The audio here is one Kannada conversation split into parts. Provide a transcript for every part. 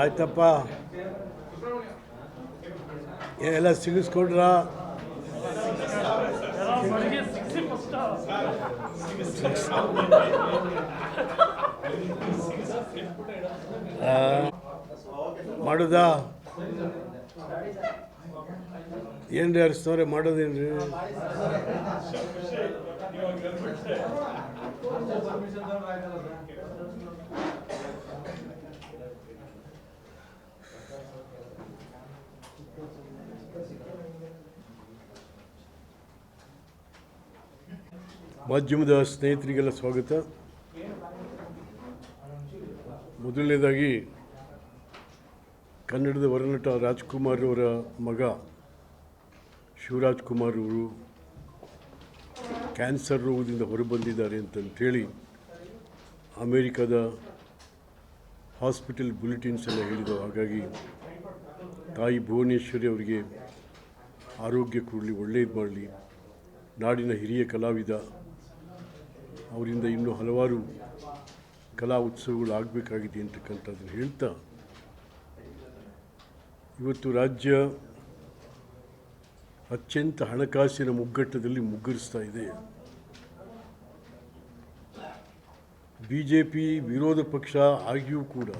ಆಯ್ತಪ್ಪ. ಎಲ್ಲ ಸಿಗಿಸ್ಕೊಡ್ರ? ಮಾಡುದ? ಏನು ಏನ್ರಿ ಅರ್ಸ್ತವ್ರೆ ಮಾಡೋದೇನ್ರಿ? ಮಾಧ್ಯಮದ ಸ್ನೇಹಿತರಿಗೆಲ್ಲ ಸ್ವಾಗತ. ಮೊದಲನೇದಾಗಿ, ಕನ್ನಡದ ವರನಟ ರಾಜ್ಕುಮಾರ್ ಅವರ ಮಗ ಶಿವರಾಜ್ ಕುಮಾರ್ ಅವರು ಕ್ಯಾನ್ಸರ್ ರೋಗದಿಂದ ಹೊರಬಂದಿದ್ದಾರೆ ಅಂತಂಥೇಳಿ ಅಮೇರಿಕಾದ ಹಾಸ್ಪಿಟಲ್ ಬುಲೆಟಿನ್ಸ್ ಎಲ್ಲ ಹೇಳಿದವು ಹಾಗಾಗಿ ತಾಯಿ ಭುವನೇಶ್ವರಿ ಅವರಿಗೆ ಆರೋಗ್ಯ ಕೊಡಲಿ ಒಳ್ಳೆಯದು ಮಾಡಲಿ. ನಾಡಿನ ಹಿರಿಯ ಕಲಾವಿದ ಅವರಿಂದ ಇನ್ನೂ ಹಲವಾರು ಕಲಾ ಉತ್ಸವಗಳು ಆಗಬೇಕಾಗಿದೆ ಅಂತಕ್ಕಂಥದ್ದನ್ನು ಹೇಳ್ತಾ, ಇವತ್ತು ರಾಜ್ಯ ಅತ್ಯಂತ ಹಣಕಾಸಿನ ಮುಗ್ಗಟ್ಟದಲ್ಲಿ ಮುಗ್ಗರಿಸ್ತಾ ಇದೆ. ಬಿ ಜೆ ಪಿ ವಿರೋಧ ಪಕ್ಷ ಆಗಿಯೂ ಕೂಡ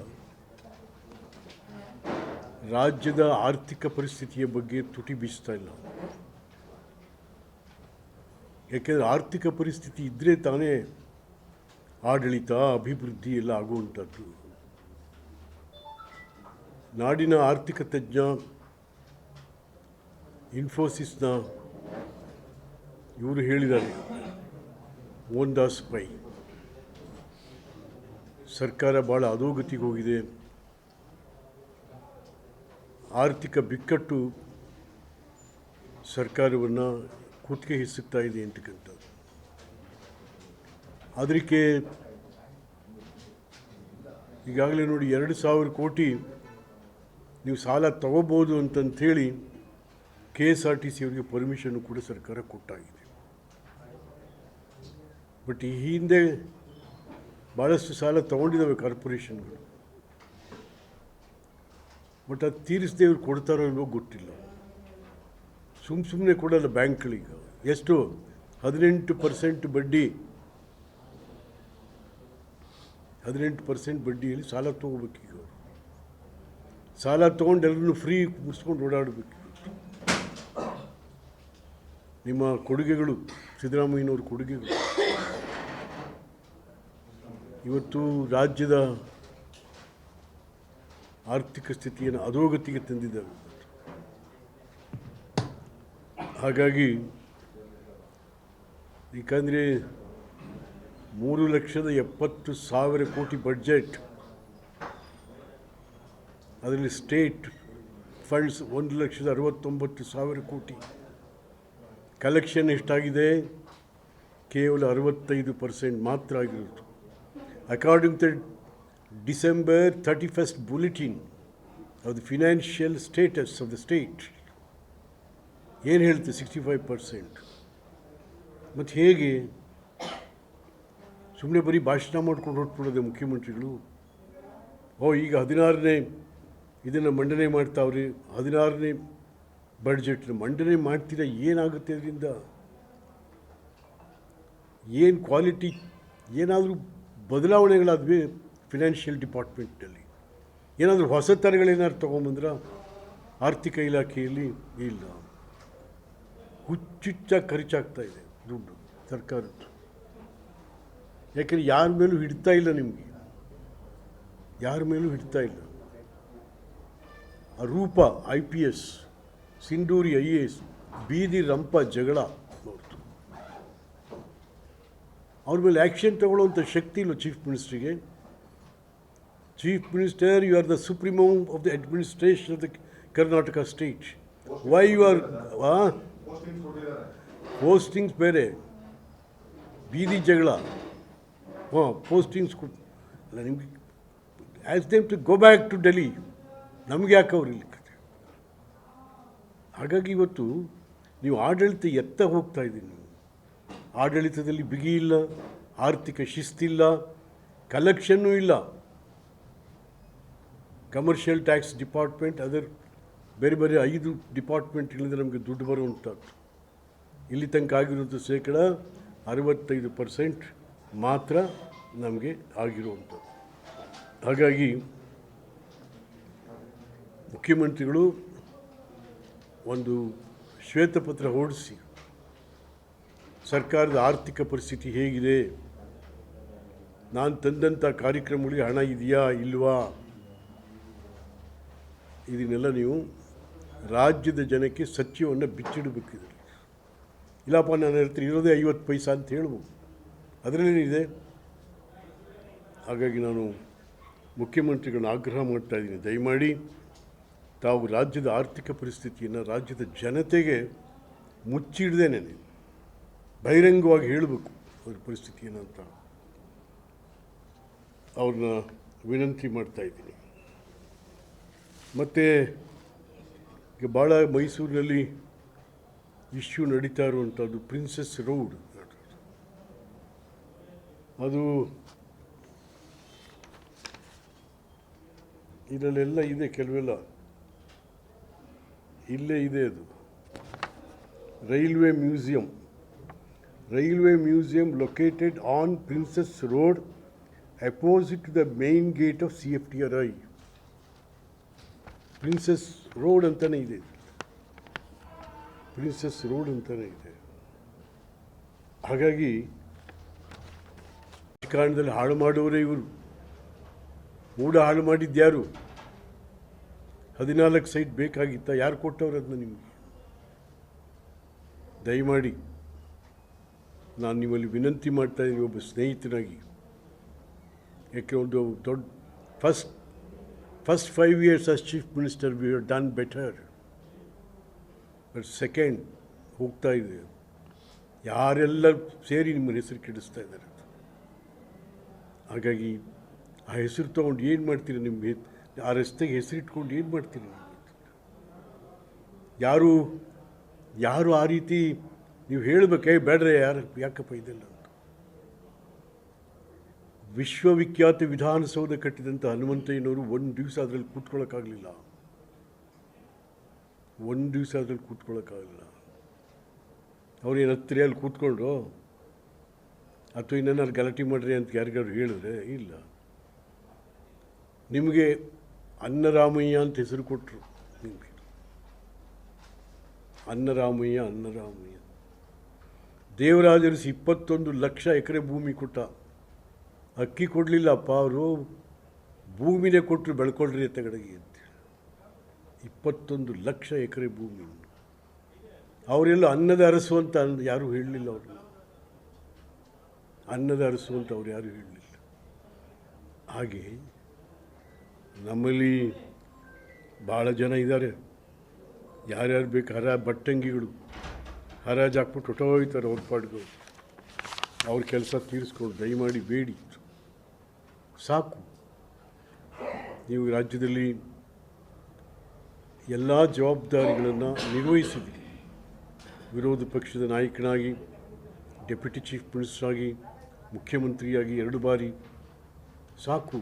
ರಾಜ್ಯದ ಆರ್ಥಿಕ ಪರಿಸ್ಥಿತಿಯ ಬಗ್ಗೆ ತುಟಿ ಬೀಸ್ತಾ ಇಲ್ಲ. ಯಾಕೆಂದರೆ ಆರ್ಥಿಕ ಪರಿಸ್ಥಿತಿ ಇದ್ದರೆ ತಾನೇ ಆಡಳಿತ, ಅಭಿವೃದ್ಧಿ ಎಲ್ಲ ಆಗುವಂಥದ್ದು. ನಾಡಿನ ಆರ್ಥಿಕ ತಜ್ಞ, ಇನ್ಫೋಸಿಸ್ನ ಇವರು ಹೇಳಿದ್ದಾರೆ ಮೋಹನ್ದಾಸ್ ಪೈ. ಸರ್ಕಾರ ಭಾಳ ಅಧೋಗತಿಗೆ ಹೋಗಿದೆ. ಆರ್ಥಿಕ ಬಿಕ್ಕಟ್ಟು ಸರ್ಕಾರವನ್ನು ಕುತ್ತಿಗೆ ಹಿಸುತ್ತಾ ಇದೆ ಅಂತಕ್ಕಂಥದ್ದು ಅದಕ್ಕೆ ಈಗಾಗಲೇ ನೋಡಿ ಎರಡು ಸಾವಿರ ಕೋಟಿ ನೀವು ಸಾಲ ತಗೋಬೋದು ಅಂತಂಥೇಳಿ K S R T C ಅವರಿಗೆ ಪರ್ಮಿಷನ್ ಕೂಡ ಸರ್ಕಾರ ಕೊಟ್ಟಾಗಿದೆ. ಬಟ್ ಈ ಹಿಂದೆ ಭಾಳಷ್ಟು ಸಾಲ ತಗೊಂಡಿದ್ದಾವೆ ಕಾರ್ಪೊರೇಷನ್ಗಳು. ಬಟ್ ಅದು ತೀರಿಸದೆ ಇವ್ರು ಕೊಡ್ತಾರೋ ಇಲ್ವೋ ಗೊತ್ತಿಲ್ಲ. ಸುಮ್ಮ ಸುಮ್ಮನೆ ಕೊಡಲ್ಲ ಬ್ಯಾಂಕ್ಗಳಿಗೆ. ಎಷ್ಟು? ಹದಿನೆಂಟು ಪರ್ಸೆಂಟ್ ಬಡ್ಡಿ. ಹದಿನೆಂಟು ಪರ್ಸೆಂಟ್ ಬಡ್ಡಿಯಲ್ಲಿ ಸಾಲ ತೊಗೋಬೇಕೀಗ ಸಾಲ ತೊಗೊಂಡು ಎಲ್ಲರೂ ಫ್ರೀ ಮುಗಿಸ್ಕೊಂಡು ಓಡಾಡಬೇಕು. ನಿಮ್ಮ ಕೊಡುಗೆಗಳು, ಸಿದ್ದರಾಮಯ್ಯನವ್ರ ಕೊಡುಗೆಗಳು. ಇವತ್ತು ರಾಜ್ಯದ ಆರ್ಥಿಕ ಸ್ಥಿತಿಯನ್ನು ಅಧೋಗತಿಗೆ ತಂದಿದ್ದಾವೆ. ಹಾಗಾಗಿ ಏಕೆಂದರೆ ಮೂರು ಲಕ್ಷದ ಎಪ್ಪತ್ತು ಸಾವಿರ ಕೋಟಿ ಬಡ್ಜೆಟ್ ಅದರಲ್ಲಿ ಸ್ಟೇಟ್ ಫಂಡ್ಸ್ ಒಂದು ಲಕ್ಷದ ಅರವತ್ತೊಂಬತ್ತು ಸಾವಿರ ಕೋಟಿ. ಕಲೆಕ್ಷನ್ ಎಷ್ಟಾಗಿದೆ? ಕೇವಲ ಅರವತ್ತೈದು ಪರ್ಸೆಂಟ್ ಮಾತ್ರ ಆಗಿರೋದು. According to December thirty first bulletin of the financial status of the state ಏನು ಹೇಳ್ತೀವಿ ಸಿಕ್ಸ್ಟಿ ಫೈವ್ ಪರ್ಸೆಂಟ್ ಮತ್ತು ಹೇಗೆ? ಸುಮ್ಮನೆ ಬರೀ ಭಾಷಣ ಮಾಡ್ಕೊಂಡು ಹೊರಟ್ಬಿಡೋದೆ ಮುಖ್ಯಮಂತ್ರಿಗಳು. ಓ, ಈಗ ಹದಿನಾರನೇ ಇದನ್ನು ಮಂಡನೆ ಮಾಡ್ತಾವ್ರಿ, ಹದಿನಾರನೇ ಬಡ್ಜೆಟ್ನ ಮಂಡನೆ ಮಾಡ್ತೀರಾ, ಏನಾಗುತ್ತೆ ಅದರಿಂದ? ಏನು ಕ್ವಾಲಿಟಿ ಏನಾದರೂ ಬದಲಾವಣೆಗಳಾದ್ವಿ ಫಿನಾನ್ಷಿಯಲ್ ಡಿಪಾರ್ಟ್ಮೆಂಟಲ್ಲಿ ಏನಾದರೂ ಹೊಸ ಥರಗಳೇನಾದ್ರು ತೊಗೊಂಬಂದ್ರ? ಆರ್ಥಿಕ ಇಲಾಖೆಯಲ್ಲಿ ಇಲ್ಲ. ಹುಚ್ಚುಚ್ಚಾಗಿ ಖರ್ಚಾಗ್ತಾ ಇದೆ ದುಡ್ಡು ಸರ್ಕಾರದ್ದು. ಯಾಕೆಂದರೆ ಯಾರ ಮೇಲೂ ಹಿಡ್ತಾ ಇಲ್ಲ ನಿಮಗೆ. ಯಾರ ಮೇಲೂ ಹಿಡ್ತಾ ಇಲ್ಲ. Roopa I P S, Sindhuri I A S, ಬೀದಿ ರಂಪ ಜಗಳ ನೋಡ್ತು. ಅವ್ರ ಮೇಲೆ ಆ್ಯಕ್ಷನ್ ತಗೊಳ್ಳುವಂಥ ಶಕ್ತಿ ಇಲ್ಲ chief ಮಿನಿಸ್ಟ್ರಿಗೆ. Chief minister, you are the supremo of the administration of the Karnataka state. Why you are postings ಬೇರೆ. ಬೀದಿ ಜಗಳ. ಹಾಂ ಪೋಸ್ಟಿಂಗ್ಸ್ ಅಲ್ಲ, ನಿಮಗೆ ask them to go back to Delhi ನಮ್ಗೆ ಯಾಕೆ ಅವ್ರು ಇಲ್ಲಿ ಕತೆ ಹಾಗಾಗಿ ಇವತ್ತು ನೀವು ಆಡಳಿತ ಎತ್ತ ಹೋಗ್ತಾ ಇದ್ದೀನಿ ನೀವು. ಆಡಳಿತದಲ್ಲಿ ಬಿಗಿ ಇಲ್ಲ, ಆರ್ಥಿಕ ಶಿಸ್ತಿಲ್ಲ ಕಲೆಕ್ಷನ್ನೂ ಇಲ್ಲ. ಕಮರ್ಷಿಯಲ್ ಟ್ಯಾಕ್ಸ್ ಡಿಪಾರ್ಟ್ಮೆಂಟ್ ಅದರ್ ಬೇರೆ ಬೇರೆ ಐದು ಡಿಪಾರ್ಟ್ಮೆಂಟ್ಗಳಿಂದ ನಮಗೆ ದುಡ್ಡು ಬರುವಂಥದ್ದು. ಇಲ್ಲಿ ತನಕ ಆಗಿರುವಂಥ ಶೇಕಡ ಅರವತ್ತೈದು ಪರ್ಸೆಂಟ್ ಮಾತ್ರ ನಮಗೆ ಆಗಿರುವಂಥದ್ದು. ಹಾಗಾಗಿ ಮುಖ್ಯಮಂತ್ರಿಗಳು ಒಂದು ಶ್ವೇತಪತ್ರ ಹೊರಡಿಸಿ, ಸರ್ಕಾರದ ಆರ್ಥಿಕ ಪರಿಸ್ಥಿತಿ ಹೇಗಿದೆ? ನಾನು ತಂದಂಥ ಕಾರ್ಯಕ್ರಮಗಳಿಗೆ ಹಣ ಇದೆಯಾ, ಇಲ್ವಾ? ಇದನ್ನೆಲ್ಲ ನೀವು ರಾಜ್ಯದ ಜನಕ್ಕೆ ಸತ್ಯವನ್ನು ಬಿಚ್ಚಿಡಬೇಕಿದೆ. ಇಲ್ಲಪ್ಪ ನನ್ನ ಹೇಳ್ತೀನಿ, ಇರೋದೇ ಐವತ್ತು ಪೈಸಾ ಅಂತ ಹೇಳ್ಬೋದು. ಅದರಲ್ಲೇನಿದೆ ಹಾಗಾಗಿ ನಾನು ಮುಖ್ಯಮಂತ್ರಿಗಳನ್ನ ಆಗ್ರಹ ಮಾಡ್ತಾ ಇದ್ದೀನಿ. ದಯಮಾಡಿ ತಾವು ರಾಜ್ಯದ ಆರ್ಥಿಕ ಪರಿಸ್ಥಿತಿಯನ್ನು ರಾಜ್ಯದ ಜನತೆಗೆ ಮುಚ್ಚಿಡ್ದೇನೆ ಬಹಿರಂಗವಾಗಿ ಹೇಳಬೇಕು ಅವ್ರ ಪರಿಸ್ಥಿತಿ ಏನಂತ ಅವ್ರನ್ನ ವಿನಂತಿ ಮಾಡ್ತಾ ಇದ್ದೀನಿ. ಮತ್ತು ಈಗ ಭಾಳ ಮೈಸೂರಿನಲ್ಲಿ ಇಶ್ಯೂ ನಡೀತಾ ಇರುವಂಥದ್ದು ಪ್ರಿನ್ಸೆಸ್ ರೋಡ್ ಅದು ಇದರಲ್ಲೆಲ್ಲ ಇದೆ ಕೆಲವೆಲ್ಲ. ಇಲ್ಲೇ ಇದೆ ಅದು. Railway museum. Railway museum located on Princess Road opposite the main gate of C F T R I Princess Road ಅಂತಲೇ ಇದೆ. ಪ್ರಿನ್ಸೆಸ್ ರೋಡ್ ಅಂತಲೇ ಇದೆ. ಹಾಗಾಗಿ ರಾಜಕಾರಣದಲ್ಲಿ ಹಾಳು ಮಾಡುವವರೇ ಇವರು. ಮೂಡ ಹಾಳು ಮಾಡಿದ್ಯಾರು ಹದಿನಾಲ್ಕು ಸೈಟ್ ಬೇಕಾಗಿತ್ತ, ಯಾರು ಕೊಟ್ಟವ್ರು ಅದನ್ನ ನಿಮಗೆ? ದಯಮಾಡಿ ನಾನು ನಿಮ್ಮಲ್ಲಿ ವಿನಂತಿ ಮಾಡ್ತಾ ಇದ್ದೀನಿ ಒಬ್ಬ ಸ್ನೇಹಿತನಾಗಿ. ಯಾಕೆ ಒಂದು ದೊಡ್ಡ first first five years as chief minister we have done better but second ಹೋಗ್ತಾ ಇದೆ. ಯಾರೆಲ್ಲ ಸೇರಿ ನಿಮ್ಮ ಹೆಸರು ಕೆಡಿಸ್ತಾ ಇದ್ದಾರೆ ಹಾಗಾಗಿ ಆ ಹೆಸರು ತೊಗೊಂಡು ಏನು ಮಾಡ್ತೀರಿ ನಿಮ್ಮ ಆ ರಸ್ತೆಗೆ ಹೆಸರಿಟ್ಕೊಂಡು ಏನು ಮಾಡ್ತೀರಿ? ಯಾರು ಯಾರು ಆ ರೀತಿ ನೀವು ಹೇಳಬೇಕೇ ಬೇಡ್ರೆ, ಯಾರು, ಯಾಕಪ್ಪ ಇದೆಲ್ಲ? ವಿಶ್ವವಿಖ್ಯಾತ ವಿಧಾನಸೌಧ ಕಟ್ಟಿದಂಥ ಹನುಮಂತಯ್ಯನವರು ಒಂದು ದಿವಸ ಅದರಲ್ಲಿ ಕೂತ್ಕೊಳ್ಳೋಕ್ಕಾಗಲಿಲ್ಲ ಒಂದು ದಿವಸ ಅದ್ರಲ್ಲಿ ಕೂತ್ಕೊಳ್ಳೋಕ್ಕಾಗಲಿಲ್ಲ ಅವ್ರೇನು ಹತ್ತಿರ ಅಲ್ಲಿ ಕೂತ್ಕೊಂಡ್ರು? ಅಥವಾ ಇನ್ನೇನಾದ್ರು ಗಲಾಟೆ ಮಾಡ್ರಿ ಅಂತ ಯಾರಿಗಾದ್ರು ಹೇಳಿದ್ರೆ? ಇಲ್ಲ. ನಿಮಗೆ ಅನ್ನರಾಮಯ್ಯ ಅಂತ ಹೆಸರು ಕೊಟ್ಟರು ನಿಮಗೆ. ಅನ್ನರಾಮಯ್ಯ ಅನ್ನರಾಮಯ್ಯ. ದೇವರಾಜರಿಸಿ ಇಪ್ಪತ್ತೊಂದು ಲಕ್ಷ ಎಕರೆ ಭೂಮಿ ಕೊಟ್ಟ. ಅಕ್ಕಿ ಕೊಡಲಿಲ್ಲಪ್ಪ, ಅವರು ಭೂಮಿನೇ ಕೊಟ್ಟರು ಬೆಳ್ಕೊಳ್ರಿ ಅಂತ ಅಂತ. ಇಪ್ಪತ್ತೊಂದು ಲಕ್ಷ ಎಕರೆ ಭೂಮಿ ಅವರೆಲ್ಲ ಅನ್ನದ ಅರಸು ಅಂತ ಯಾರು ಯಾರೂ ಹೇಳಲಿಲ್ಲ ಅವರು. ಅನ್ನದ ಅರಸು ಅಂತ ಅವ್ರು ಯಾರೂ ಹೇಳಲಿಲ್ಲ. ಹಾಗೆ ನಮ್ಮಲ್ಲಿ ಭಾಳ ಜನ ಇದ್ದಾರೆ ಯಾರ್ಯಾರು ಬೇಕು ಹರ ಬಟ್ಟಂಗಿಗಳು ಹರಾಜು ಹಾಕ್ಬಿಟ್ಟು ಹೊಟ್ಟೋಯ್ತಾರೆ ಅವ್ರ ಪಾಡ್ಗಳು ಅವ್ರ ಕೆಲಸ ತೀರಿಸ್ಕೊಂಡು ದಯಮಾಡಿ ಬೇಡಿ. ಸಾಕು. ನೀವು ರಾಜ್ಯದಲ್ಲಿ ಎಲ್ಲ ಜವಾಬ್ದಾರಿಗಳನ್ನು ನಿರ್ವಹಿಸಿದ್ವಿ. ವಿರೋಧ ಪಕ್ಷದ ನಾಯಕನಾಗಿ, ಡೆಪ್ಯೂಟಿ ಚೀಫ್ ಮಿನಿಸ್ಟರ್ ಆಗಿ, ಮುಖ್ಯಮಂತ್ರಿಯಾಗಿ ಎರಡು ಬಾರಿ. ಸಾಕು.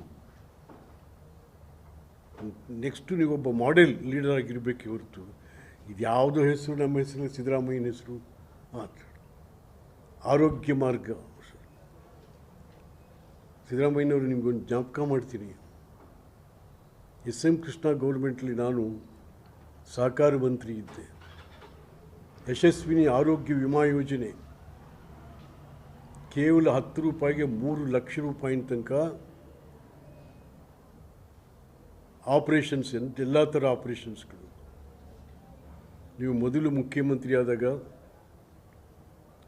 ನೆಕ್ಸ್ಟು ನೀವೊಬ್ಬ ಮಾಡೆಲ್ ಲೀಡರ್ ಆಗಿರಬೇಕು ಹೊರತು ಇದು ಯಾವುದು ಹೆಸರು, ನಮ್ಮ ಹೆಸರು ಸಿದ್ದರಾಮಯ್ಯನ ಹೆಸರು ಮಾತ್ರ. ಆರೋಗ್ಯ ಮಾರ್ಗ. ಸಿದ್ದರಾಮಯ್ಯನವರು ನಿಮಗೊಂದು ಜ್ಞಾಪಕ ಮಾಡ್ತೀನಿ. ಎಸ್ ಎಂ ಕೃಷ್ಣ ಗೌರ್ಮೆಂಟಲ್ಲಿ ನಾನು ಸಹಕಾರ ಮಂತ್ರಿ ಇದ್ದೆ. ಯಶಸ್ವಿನಿ ಆರೋಗ್ಯ ವಿಮಾ ಯೋಜನೆ. ಕೇವಲ ಹತ್ತು ರೂಪಾಯಿಗೆ ಮೂರು ಲಕ್ಷ ರೂಪಾಯಿನ ತನಕ ಆಪರೇಷನ್ಸ್ ಅಂತ ಎಲ್ಲ ಥರ ಆಪರೇಷನ್ಸ್ಗಳು. ನೀವು ಮೊದಲು ಮುಖ್ಯಮಂತ್ರಿ ಆದಾಗ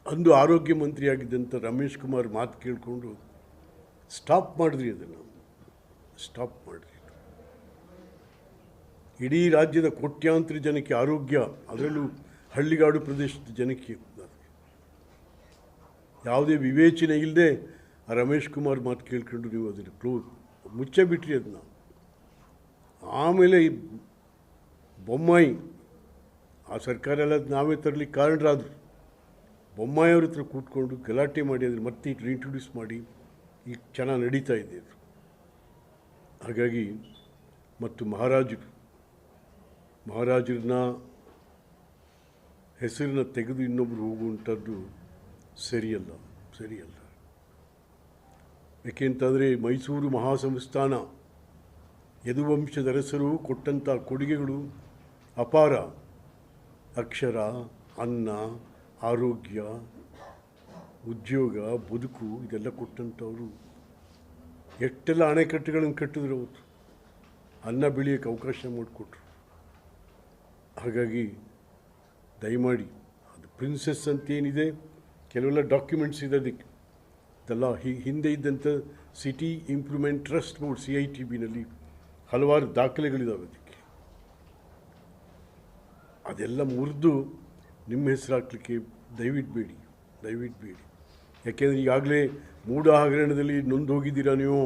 ಅಂದು ಆರೋಗ್ಯ ಮಂತ್ರಿಯಾಗಿದ್ದಂಥ ರಮೇಶ್ ಕುಮಾರ್ ಮಾತು ಕೇಳಿಕೊಂಡು, ಸ್ಟಾಪ್ ಮಾಡಿದ್ರಿ ಅದನ್ನು. ಸ್ಟಾಪ್ ಮಾಡಿದ್ರಿ. ಇಡೀ ರಾಜ್ಯದ ಕೋಟ್ಯಾಂತರ ಜನಕ್ಕೆ ಆರೋಗ್ಯ, ಅದರಲ್ಲೂ ಹಳ್ಳಿಗಾಡು ಪ್ರದೇಶದ ಜನಕ್ಕೆ ಯಾವುದೇ ವಿವೇಚನೆ ಇಲ್ಲದೆ ರಮೇಶ್ ಕುಮಾರ್ ಮಾತು ಕೇಳ್ಕೊಂಡು ನೀವು ಅದನ್ನು ಕ್ಲೋ ಮುಚ್ಚೆ ಬಿಟ್ರಿ ಅದನ್ನ ಆಮೇಲೆ ಬೊಮ್ಮಾಯಿ, ಆ ಸರ್ಕಾರ ಎಲ್ಲ ನಾವೇ ತರಲಿಕ್ಕೆ ಕಾರಣರಾದರು. ಬೊಮ್ಮಾಯಿ ಅವ್ರ ಹತ್ರ ಕೂತ್ಕೊಂಡು ಗಲಾಟೆ ಮಾಡಿ, ಅದನ್ನು ಮತ್ತೆ ರೀಇಂಟ್ರೊಡ್ಯೂಸ್ ಮಾಡಿ, ಈಗ ಚೆನ್ನಾಗಿ ನಡೀತಾ ಇದೆ. ಹಾಗಾಗಿ ಮತ್ತು ಮಹಾರಾಜರು ಮಹಾರಾಜರನ್ನ ಹೆಸರನ್ನ ತೆಗೆದು ಇನ್ನೊಬ್ಬರು ಹೋಗುವಂಥದ್ದು ಸರಿಯಲ್ಲ ಸರಿಯಲ್ಲ. ಏಕೆಂತಂದರೆ ಮೈಸೂರು ಮಹಾಸಂಸ್ಥಾನ ಯದುವಂಶದ ಅರಸರು ಕೊಟ್ಟಂಥ ಕೊಡುಗೆಗಳು ಅಪಾರ. ಅಕ್ಷರ, ಅನ್ನ, ಆರೋಗ್ಯ, ಉದ್ಯೋಗ, ಬದುಕು ಇದೆಲ್ಲ ಕೊಟ್ಟಂಥವರು. ಎಷ್ಟೆಲ್ಲ ಅಣೆಕಟ್ಟುಗಳನ್ನು ಕಟ್ಟಿದ್ರು ಅವತ್ತು. ಅನ್ನ ಬೆಳೆಯೋಕ್ಕೆ ಅವಕಾಶ ಮಾಡಿಕೊಟ್ರು. ಹಾಗಾಗಿ ದಯಮಾಡಿ, ಅದು ಪ್ರಿನ್ಸೆಸ್ ಅಂತ ಏನಿದೆ ಕೆಲವೆಲ್ಲ ಡಾಕ್ಯುಮೆಂಟ್ಸ್ ಇದೆ ಅದಕ್ಕೆ. ಇದೆಲ್ಲ ಹಿ, ಹಿಂದೆ ಇದ್ದಂಥ city improvement trust board C I T ಬಿನಲ್ಲಿ ಹಲವಾರು ದಾಖಲೆಗಳಿದ್ದಾವೆ ಅದಕ್ಕೆ. ಅದೆಲ್ಲ ಮುರಿದು ನಿಮ್ಮ ಹೆಸರು ಹಾಕ್ಲಿಕ್ಕೆ ದಯವಿಟ್ಟು ಬೇಡಿ ದಯವಿಟ್ಟು ಬೇಡಿ ಯಾಕೆಂದರೆ ಈಗಾಗಲೇ ಮೂಢ ಹಗರಣದಲ್ಲಿ ನೊಂದು ಹೋಗಿದ್ದೀರಾ ನೀವು?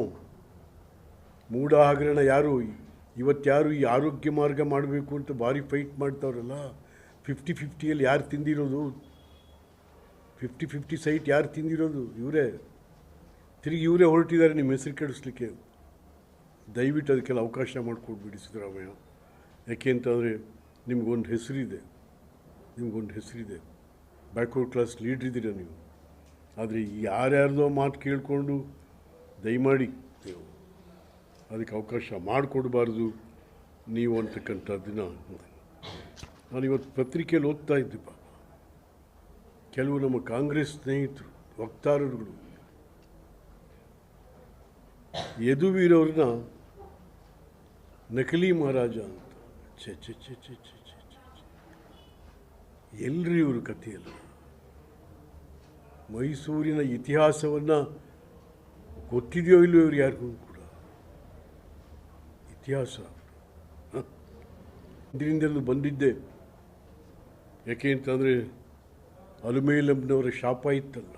ಮೂಢ ಹಗರಣ ಯಾರು ಇವತ್ತು ಈ ಆರೋಗ್ಯ ಮಾರ್ಗ ಮಾಡಬೇಕು ಅಂತ ಭಾರಿ ಫೈಟ್ ಮಾಡ್ತಾವ್ರಲ್ಲ. ಫಿಫ್ಟಿ ಫಿಫ್ಟಿಯಲ್ಲಿ ಯಾರು ತಿಂದಿರೋದು? ಫಿಫ್ಟಿ ಫಿಫ್ಟಿ ಸೈಟ್ ಯಾರು ತಿಂದಿರೋದು? ಇವರೇ. ತಿರುಗಿ ಇವರೇ ಹೊರಟಿದ್ದಾರೆ ನಿಮ್ಮ ಹೆಸರು ಕೆಡಿಸ್ಲಿಕ್ಕೆ. ದಯವಿಟ್ಟು ಅದಕ್ಕೆಲ್ಲ ಅವಕಾಶ ಮಾಡಿಕೊಡ್ಬಿಡಿ ಸಿದ್ದರಾಮಯ್ಯ. ಯಾಕೆ ಅಂತಂದರೆ ನಿಮಗೊಂದು ಹೆಸರಿದೆ. ನಿಮಗೊಂದು ಹೆಸರಿದೆ. ಬ್ಯಾಕ್ವರ್ಡ್ ಕ್ಲಾಸ್ ಲೀಡ್ರ್ ಇದ್ದೀರಾ ನೀವು? ಆದರೆ ಯಾರ್ಯಾರ್ದೋ ಮಾತು ಕೇಳಿಕೊಂಡು ದಯಮಾಡಿ ನೀವು ಅದಕ್ಕೆ ಅವಕಾಶ ಮಾಡಿಕೊಡಬಾರ್ದು. ನೀವು ಅಂತಕ್ಕಂಥದ್ದನ್ನು ನಾನಿವತ್ತು ಪತ್ರಿಕೆಯಲ್ಲಿ ಓದ್ತಾ ಇದ್ದೆ ಕೆಲವು ನಮ್ಮ ಕಾಂಗ್ರೆಸ್ ಸ್ನೇಹಿತರು, ವಕ್ತಾರರುಗಳು, ಯದುವೀರವ್ರನ್ನ ನಕಲಿ ಮಹಾರಾಜ ಅಂತ. ಚೆ ಇವರು ಕಥೆಯಲ್ಲ. ಮೈಸೂರಿನ ಇತಿಹಾಸವನ್ನು ಗೊತ್ತಿದೆಯೋ ಇಲ್ಲೋ ಇವ್ರು ಯಾರಿಗೂ? ಇತಿಹಾಸ. ಹ? ಇದರಿಂದಲೂ ಬಂದಿದ್ದೆ. ಯಾಕೆ ಅಂತಂದರೆ ಅಲುಮೇಲಂನವರ ಶಾಪ ಇತ್ತಲ್ಲ.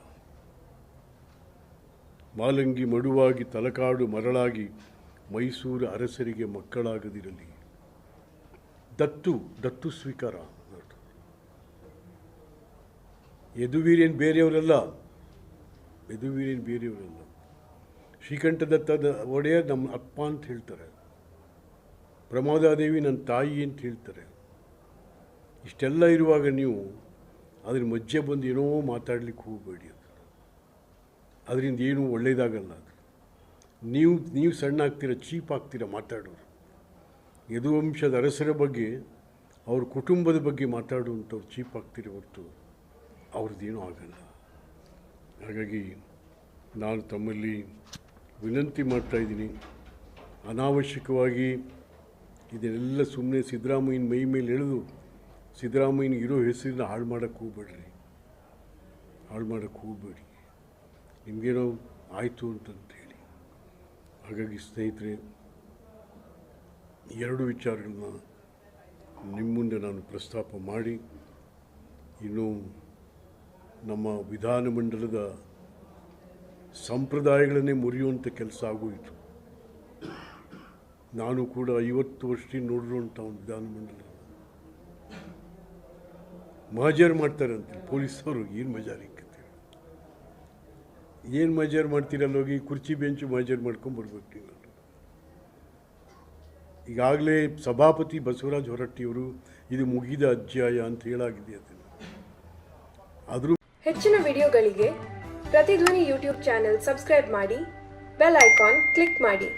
ಮಾಲಂಗಿ ಮಡುವಾಗಿ ತಲಕಾಡು ಮರಳಾಗಿ ಮೈಸೂರು ಅರಸರಿಗೆ ಮಕ್ಕಳಾಗದಿರಲಿ. ದತ್ತು ದತ್ತು ಸ್ವೀಕಾರ ಯದುವೀರೇನು ಬೇರೆಯವರಲ್ಲ. ಯದುವೀರೇನು ಬೇರೆಯವರಲ್ಲ. ಶ್ರೀಕಂಠದತ್ತದ ಒಡೆಯ ನಮ್ಮ ಅಪ್ಪ ಅಂತ ಹೇಳ್ತಾರೆ. ಪ್ರಮೋದಾದೇವಿ ನನ್ನ ತಾಯಿ ಅಂತ ಹೇಳ್ತಾರೆ. ಇಷ್ಟೆಲ್ಲ ಇರುವಾಗ ನೀವು ಅದ್ರ ಮಧ್ಯೆ ಬಂದು ಏನೋ ಮಾತಾಡ್ಲಿಕ್ಕೆ ಹೋಗಬೇಡಿ ಅಂತ. ಅದರಿಂದ ಏನೂ ಒಳ್ಳೆಯದಾಗಲ್ಲ ಅದು. ನೀವು ನೀವು ಸಣ್ಣ ಆಗ್ತೀರ, ಚೀಪ್ ಆಗ್ತೀರ ಮಾತಾಡೋರು. ಯದುವಂಶದ ಅರಸರ ಬಗ್ಗೆ, ಅವ್ರ ಕುಟುಂಬದ ಬಗ್ಗೆ ಮಾತಾಡುವಂಥವ್ರು ಚೀಪ್ ಆಗ್ತೀರಿ ಹೊರತು ಅವ್ರದ್ದೇನೂ ಆಗಲ್ಲ. ಹಾಗಾಗಿ ನಾನು ತಮ್ಮಲ್ಲಿ ವಿನಂತಿ ಮಾಡ್ತಾ ಇದ್ದೀನಿ. ಅನಾವಶ್ಯಕವಾಗಿ ಇದನ್ನೆಲ್ಲ ಸುಮ್ಮನೆ ಸಿದ್ದರಾಮಯ್ಯನ ಮೈ ಮೇಲೆ ಎಳೆದು ಸಿದ್ದರಾಮಯ್ಯನ ಇರೋ ಹೆಸರಿನ ಹಾಳು ಮಾಡೋಕ್ಕೆ ಹೋಗ್ಬೇಡ್ರಿ. ಹಾಳು ಮಾಡೋಕ್ಕೆ ಹೋಗ್ಬೇಡಿ. ನಿಮಗೇನೋ ಆಯಿತು ಅಂತಂತ ಹೇಳಿ ಹಾಗಾಗಿ ಸ್ನೇಹಿತರೆ, ಎರಡು ವಿಚಾರಗಳನ್ನ ನಿಮ್ಮ ಮುಂದೆ ನಾನು ಪ್ರಸ್ತಾಪ ಮಾಡಿ, ಇನ್ನು ನಮ್ಮ ವಿಧಾನಮಂಡಲದ ಸಂಪ್ರದಾಯಗಳನ್ನೇ ಮುರಿಯುವಂಥ ಕೆಲಸ ಆಗೋಯಿತು. ನಾನು ಕೂಡ ಐವತ್ತು ನೋಡಿರುವಂಥ ಒಂದು ವಿಧಾನಮಂಡಲ. ಮಜಾರ್ ಮಾಡ್ತಾರಂತೆ ಪೊಲೀಸವರು ಏನು ಮಜಾರಿಕ್ಕಂತೆ ಏನು ಮಜಾರ್ ಮಾಡ್ತೀರಲ್ಲ ಹೋಗಿ? ಕುರ್ಚಿ ಬೆಂಚು ಮಜಾರ್ ಮಾಡ್ಕೊಂಬರ್ಬೇಕು ನೀವು. ಈಗಾಗಲೇ ಸಭಾಪತಿ ಬಸವರಾಜ್ ಹೊರಟ್ಟಿಯವರು ಇದು ಮುಗಿದ ಅಧ್ಯಾಯ ಅಂತ ಹೇಳಾಗಿದೆ ಅದನ್ನು. ಆದರೂ ಹೆಚ್ಚಿನ ವಿಡಿಯೋಗಳಿಗೆ ಪ್ರತಿಧ್ವನಿ ಯೂಟ್ಯೂಬ್ ಚಾನೆಲ್ ಸಬ್ಸ್ಕ್ರೈಬ್ ಮಾಡಿ, ಬೆಲ್ ಐಕಾನ್ ಕ್ಲಿಕ್ ಮಾಡಿ.